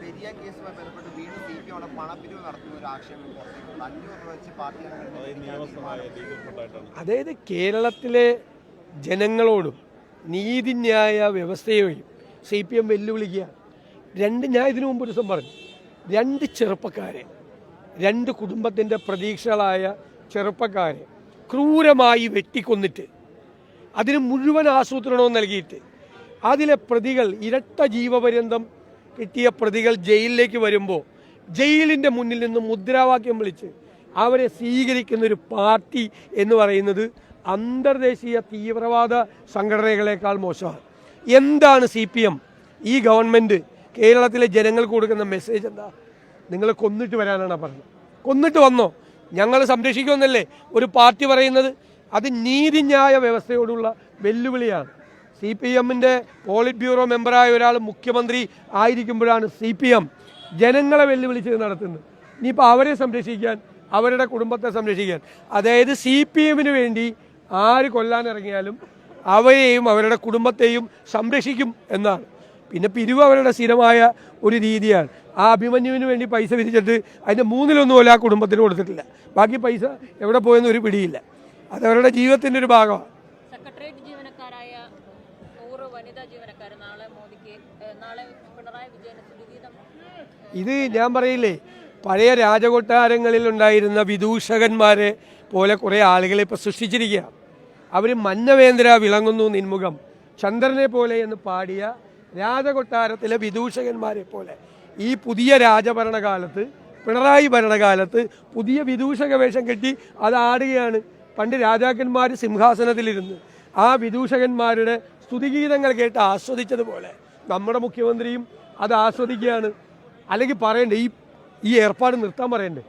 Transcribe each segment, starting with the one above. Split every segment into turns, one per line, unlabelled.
പെരിയ കേസുമായി ബന്ധപ്പെട്ട് വീണ്ടും സി പി അവിടെ പണപ്പിരിവ് നടത്തുന്ന ഒരു ആക്ഷേപം അഞ്ഞൂറ് രൂപ വെച്ച്
പാർട്ടിയാണ്
അതായത് കേരളത്തിലെ ജനങ്ങളോടും നീതിന്യായ വ്യവസ്ഥയെയും സി പി എം വെല്ലുവിളിക്കുക. രണ്ട് ഞാൻ ഇതിനു മുമ്പ് ഒരു ദിവസം പറഞ്ഞു രണ്ട് ചെറുപ്പക്കാരെ രണ്ട് കുടുംബത്തിന്റെ പ്രതീക്ഷകളായ ചെറുപ്പക്കാരെ ക്രൂരമായി വെട്ടിക്കൊന്നിട്ട് അതിന് മുഴുവൻ ആസൂത്രണവും നൽകിയിട്ട് അതിലെ പ്രതികൾ ഇരട്ട ജീവപര്യന്തം കിട്ടിയ പ്രതികൾ ജയിലിലേക്ക് വരുമ്പോൾ ജയിലിന്റെ മുന്നിൽ നിന്ന് മുദ്രാവാക്യം വിളിച്ച് അവരെ സ്വീകരിക്കുന്ന ഒരു പാർട്ടി എന്ന് പറയുന്നത് അന്തർദേശീയ തീവ്രവാദ സംഘടനകളെക്കാൾ മോശമാണ്. എന്താണ് സി പി എം? ഈ ഗവൺമെന്റ് കേരളത്തിലെ ജനങ്ങൾക്ക് കൊടുക്കുന്ന മെസ്സേജ് എന്താ? നിങ്ങൾ കൊന്നിട്ട് വരാനാണ് പറഞ്ഞത്. കൊന്നിട്ട് വന്നോ? ഞങ്ങൾ സംരക്ഷിക്കുമെന്നല്ലേ ഒരു പാർട്ടി പറയുന്നത്? അത് നീതിന്യായ വ്യവസ്ഥയോടുള്ള വെല്ലുവിളിയാണ്. സി പി എമ്മിന്റെ പോളിറ്റ് ബ്യൂറോ മെമ്പറായ ഒരാൾ മുഖ്യമന്ത്രി ആയിരിക്കുമ്പോഴാണ് സി പി എം ജനങ്ങളെ വെല്ലുവിളിച്ച് നടത്തുന്നത്. ഇനിയിപ്പോൾ അവരെ സംരക്ഷിക്കാൻ അവരുടെ കുടുംബത്തെ സംരക്ഷിക്കാൻ. അതായത് സി പി എമ്മിന് വേണ്ടി ആര് കൊല്ലാനിറങ്ങിയാലും അവരെയും അവരുടെ കുടുംബത്തെയും സംരക്ഷിക്കും എന്നാണ്. പിന്നെ പിരിവ് അവരുടെ സ്ഥിരമായ ഒരു രീതിയാണ്. ആ അഭിമന്യുവിന് വേണ്ടി പൈസ വിരിച്ചിട്ട് അതിന്റെ മൂന്നിലൊന്നും പോലും ആ കുടുംബത്തിന് കൊടുത്തിട്ടില്ല. ബാക്കി പൈസ എവിടെ പോയെന്നൊരു പിടിയില്ല. അതവരുടെ ജീവിതത്തിന്റെ ഒരു ഭാഗമാണ്.
ജീവനക്കാരായ വനിതാ മോദിക്ക് നാളെ പിണറായി
ഇത് ഞാൻ പറയില്ലേ പഴയ രാജകൊട്ടാരങ്ങളിൽ ഉണ്ടായിരുന്ന വിദൂഷകന്മാരെ പോലെ കുറേ ആളുകളെ ഇപ്പോൾ സൃഷ്ടിച്ചിരിക്കുക. അവർ മന്നവേന്ദ്ര വിളങ്ങുന്നു നിൻമുഖം. ചന്ദ്രനെ പോലെ എന്ന് പാടിയ രാജകൊട്ടാരത്തിലെ വിദൂഷകന്മാരെ പോലെ ഈ പുതിയ രാജഭരണകാലത്ത് പിണറായി ഭരണകാലത്ത് പുതിയ വിദൂഷക വേഷം കെട്ടി അത് ആടുകയാണ്. പണ്ട് രാജാക്കന്മാർ സിംഹാസനത്തിലിരുന്ന് ആ വിദൂഷകന്മാരുടെ സ്തുതിഗീതങ്ങൾ കേട്ട് ആസ്വദിച്ചതുപോലെ നമ്മുടെ മുഖ്യമന്ത്രിയും അത് ആസ്വദിക്കുകയാണ്. അല്ലെങ്കിൽ പറയണ്ടേ ഈ ഈ ഏർപ്പാട് നിർത്താൻ പറയണ്ടേ?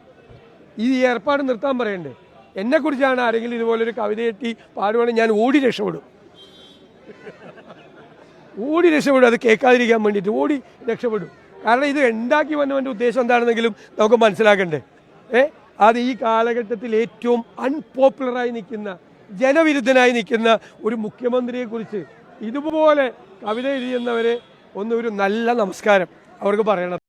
ഈ ഏർപ്പാട് നിർത്താൻ പറയണ്ടേ? എന്നെക്കുറിച്ചാണ് ആരെങ്കിലും ഇതുപോലൊരു കവിത കെട്ടി പാടുവാണെങ്കിൽ ഞാൻ ഓടി രക്ഷപ്പെടും. ഓടി രക്ഷപ്പെടും അത് കേൾക്കാതിരിക്കാൻ വേണ്ടിയിട്ട് ഓടി രക്ഷപ്പെടും. കാരണം ഇത് ഉണ്ടാക്കി വന്നവന്റെ ഉദ്ദേശം എന്താണെന്നെങ്കിലും നമുക്ക് മനസ്സിലാക്കണ്ടേ? ഏ? അത് ഈ കാലഘട്ടത്തിൽ ഏറ്റവും അൺപോപ്പുലറായി നിൽക്കുന്ന ജനവിരുദ്ധനായി നിൽക്കുന്ന ഒരു മുഖ്യമന്ത്രിയെക്കുറിച്ച് ഇതുപോലെ കവിത എഴുതിയെന്നവരെ ഒന്ന് ഒരു നല്ല നമസ്കാരം അവർക്ക് പറയണം.